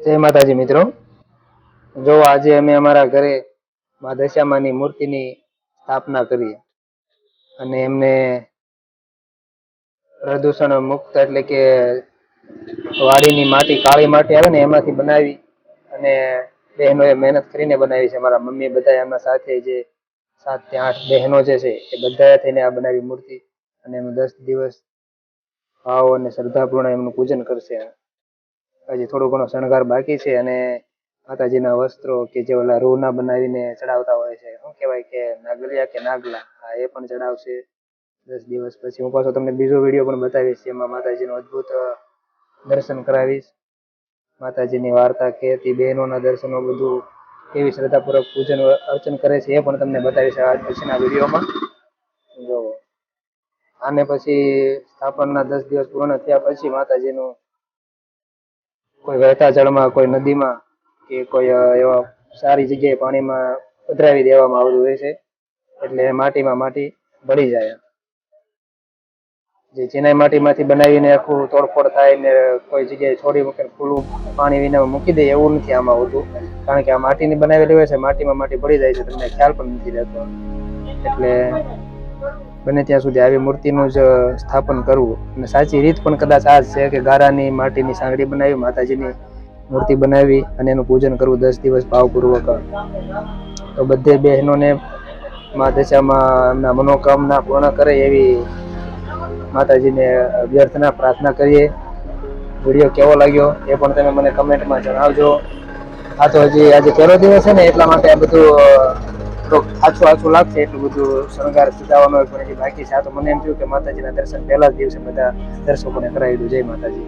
જય માતાજી મિત્રો. જો આજે અમે અમારા ઘરે મા દશામાની મૂર્તિની સ્થાપના કરી અને એમને પ્રદૂષણ મુક્ત એટલે કે વાડીની માટી કાળી માટી આવે ને એમાંથી બનાવી અને બહેનોએ મહેનત કરીને બનાવી છે. મારા મમ્મી બધા એમના સાથે જે સાતથી આઠ બહેનો જે છે એ બધા થઈને આ બનાવી મૂર્તિ અને એનું દસ દિવસ ભાવ અને શ્રદ્ધાપૂર્ણ એમનું પૂજન કરશે. હજી થોડો ઘણો શણગાર બાકી છે અને માતાજીના વસ્ત્રો કે જે ઓલા રૂના બનાવીને ચડાવતા હોય છે, શું કહેવાય કે નાગલિયા કે નાગલા, હા, એ પણ ચડાવશે. દસ દિવસ પછી હું પાછો તમને બીજો વીડિયો પણ બતાવીશ એમાં માતાજીનું અદ્ભુત દર્શન કરાવીશ. માતાજીની વાર્તા કહેતી બહેનોના દર્શનો બધું કેવી શ્રદ્ધાપૂર્વક પૂજન, અર્ચન કરે છે એ પણ તમને બતાવીશ આ પછીના વિડીયોમાં. જો આને પછી સ્થાપનના દસ દિવસ પૂર્ણ થયા પછી માતાજીનું કોઈ વહેતા જળમાં, કોઈ નદીમાં કે કોઈ એવા સારી જગ્યાએ પાણીમાં પધરાવી દેવામાં આવતું હોય છે, એટલે માટીમાં માટી ભળી જાય. જે ચિનાઈ માટીમાંથી બનાવીને આખું તોડફોડ થાય ને કોઈ જગ્યાએ છોડી ને ખુલ્લું પાણી વિના મૂકી દે એવું નથી આમાં હોતું. કારણ કે આ માટીની બનાવેલી હોય છે, માટીમાં માટી ભળી જાય છે, તમને ખ્યાલ પણ નથી રહેતો. એટલે બને ત્યાં સુધી આવી મૂર્તિનું જ સ્થાપન કરવું. અને સાચી રીત પણ કદાચ આ જ છે કે ગારાની માટીની સાંગડી બનાવી, માતાજીની મૂર્તિ બનાવી અને એનું પૂજન કરવું દસ દિવસ ભાવપૂર્વક. તો બધે બહેનોને મા દશામાં એમના મનોકામના પૂર્ણ કરે એવી માતાજીને અભ્યર્થના, પ્રાર્થના કરીએ. વીડિયો કેવો લાગ્યો એ પણ તમે મને કમેન્ટમાં જણાવજો. આ તો હજી આજે પહેલો દિવસ છે ને, એટલા માટે આ બધું થોડુંક આછું આછું લાગશે એટલું બધું શણગાર સજાવવાનો પણ હજી બાકી છે. આ તો મને એમ થયું કે માતાજીના દર્શન પહેલા જ દિવસે બધા દર્શકોને કરાવી દઉં જય માતાજી.